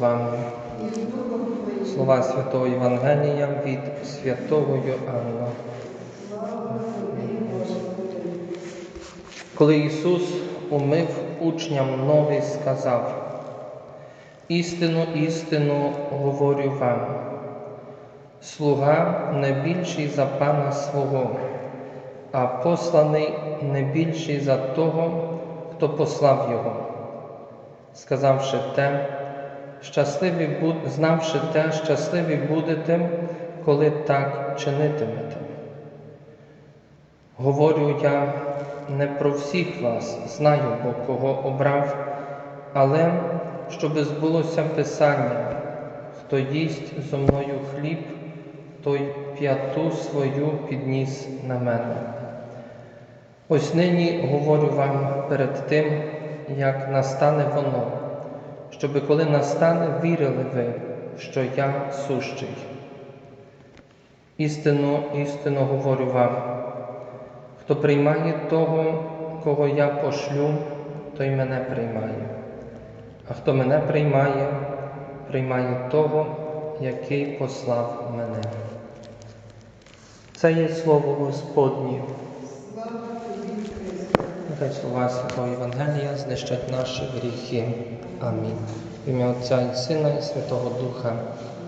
вами. Слова Святого Євангелія від святого Йоанна. Коли Ісус умив учням ноги, сказав, істину, істину говорю вам, слуга не більший за пана свого, а посланий не більший за того, хто послав його. Сказавши те, щасливі знавши те, щасливі будете, коли так чинитимете. Говорю я не про всіх вас, знаю, бо кого обрав, але щоби збулося Писання, хто їсть зо мною хліб, той п'яту свою підніс на мене. Ось нині говорю вам перед тим, як настане воно, щоби коли настане, вірили ви, що я сущий. Істину, істину говорю вам, хто приймає того, кого я пошлю, той мене приймає. А хто мене приймає, приймає того, який послав мене. Це є слово Господнє. Нехай слова Святого Євангелія знищать наші гріхи. Амінь. В ім'я Отця і Сина і Святого Духа.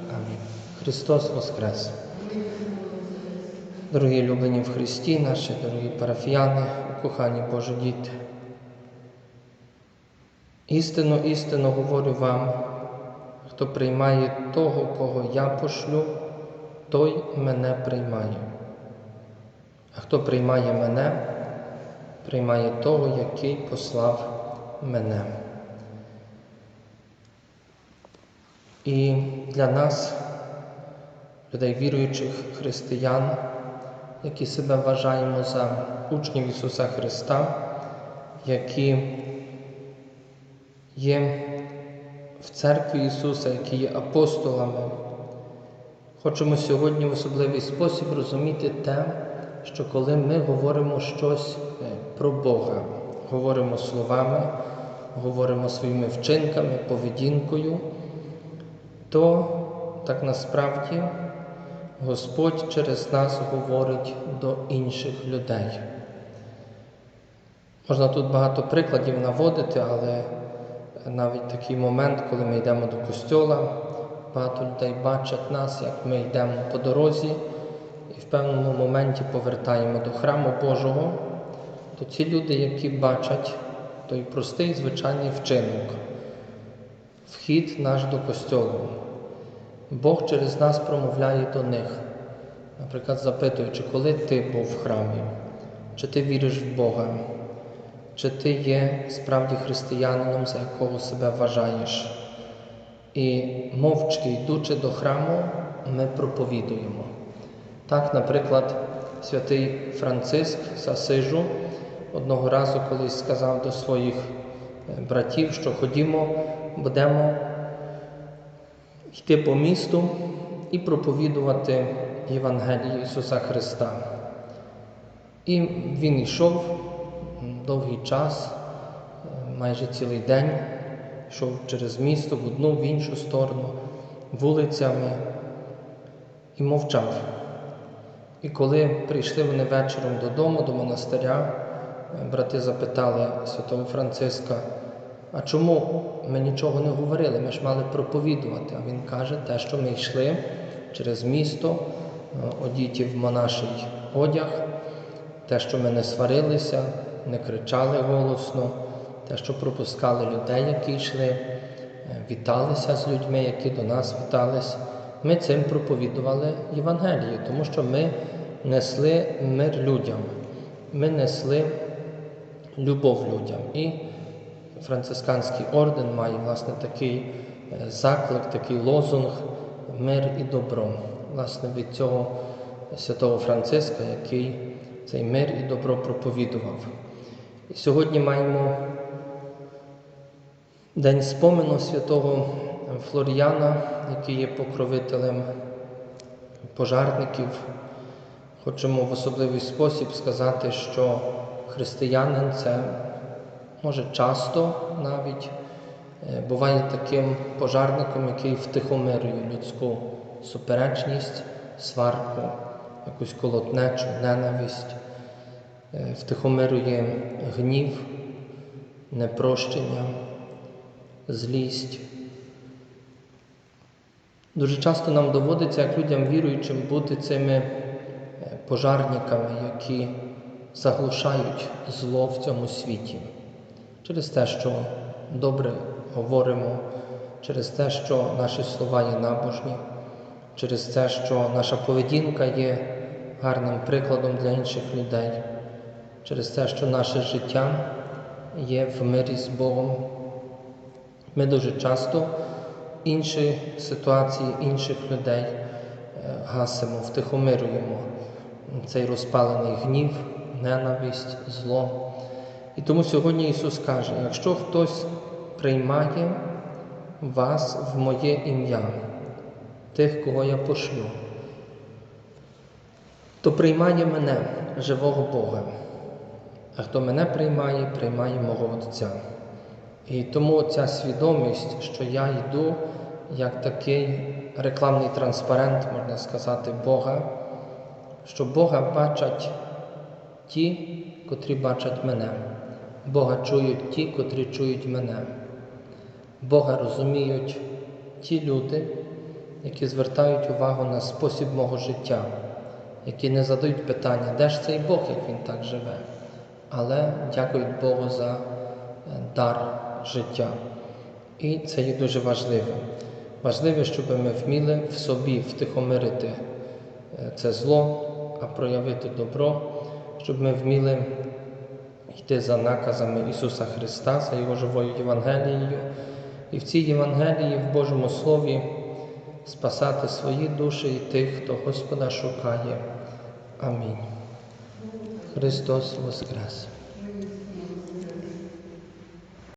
Амінь. Христос Воскрес! Дорогі люблені в Христі, наші дорогі парафіяни, кохані Божі діти. Істину, істину говорю вам, хто приймає того, кого я пошлю, той мене приймає. А хто приймає мене, приймає того, який послав мене. І для нас, людей віруючих християн, які себе вважаємо за учнів Ісуса Христа, які є в церкві Ісуса, які є апостолами, хочемо сьогодні в особливий спосіб розуміти те, що коли ми говоримо щось про Бога, говоримо словами, говоримо своїми вчинками, поведінкою, то так насправді Господь через нас говорить до інших людей. Можна тут багато прикладів наводити, але навіть такий момент, коли ми йдемо до костьола, багато людей бачать нас, як ми йдемо по дорозі і в певному моменті повертаємо до храму Божого, то ці люди, які бачать той простий звичайний вчинок, вхід наш до костьолу. Бог через нас промовляє до них, наприклад, запитуючи, коли ти був в храмі, чи ти віриш в Бога, чи ти є справді християнином, за якого себе вважаєш. І мовчки, йдучи до храму, ми проповідуємо. Так, наприклад, святий Франциск з Асижу одного разу колись сказав до своїх братів, що ходімо, будемо йти по місту і проповідувати Євангеліє Ісуса Христа. І він йшов довгий час, майже цілий день, йшов через місто в одну, в іншу сторону, вулицями і мовчав. І коли прийшли вони вечором додому, до монастиря, брати запитали святого Франциска, а чому ми нічого не говорили? Ми ж мали проповідувати. А він каже, те, що ми йшли через місто, одіті в монаший одяг, те, що ми не сварилися, не кричали голосно, те, що пропускали людей, які йшли, віталися з людьми, які до нас вітались. Ми цим проповідували Євангелію, тому що ми несли мир людям, ми несли любов людям. І францисканський орден має власне такий заклик, такий лозунг мир і добро. Власне, від цього святого Франциска, який цей мир і добро проповідував. І сьогодні маємо день спомину святого Флоріана, який є покровителем пожарників. Хочемо в особливий спосіб сказати, що християнин це може часто навіть е, буває таким пожарником, який втихомирює людську суперечність, сварку, якусь колотнечу, ненависть, е, втихомирює гнів, непрощення, злість. Дуже часто нам доводиться, як людям віруючим, бути цими е, пожарниками, які заглушають зло в цьому світі. Через те, що добре говоримо, через те, що наші слова є набожні, через те, що наша поведінка є гарним прикладом для інших людей, через те, що наше життя є в мирі з Богом. Ми дуже часто інші ситуації інших людей е, гасимо, втихомирюємо цей розпалений гнів, ненависть, зло. І тому сьогодні Ісус каже: якщо хтось приймає вас в моє ім'я, тих, кого я пошлю, то приймає мене, живого Бога. А хто мене приймає, приймає мого Отця. І тому ця свідомість, що я йду як такий рекламний транспарент, можна сказати, Бога, що Бога бачать ті, котрі бачать мене. Бога чують ті, котрі чують мене. Бога розуміють ті люди, які звертають увагу на спосіб мого життя, які не задають питання, де ж цей Бог, як він так живе, але дякують Богу за е, дар життя. І це є дуже важливо. Важливо, щоб ми вміли в собі втихомирити е, це зло, а проявити добро, щоб ми вміли йти за наказами Ісуса Христа, за Його живою Євангелією, і в цій Євангелії, в Божому Слові, спасати свої душі і тих, хто Господа шукає. Амінь. Христос Воскрес!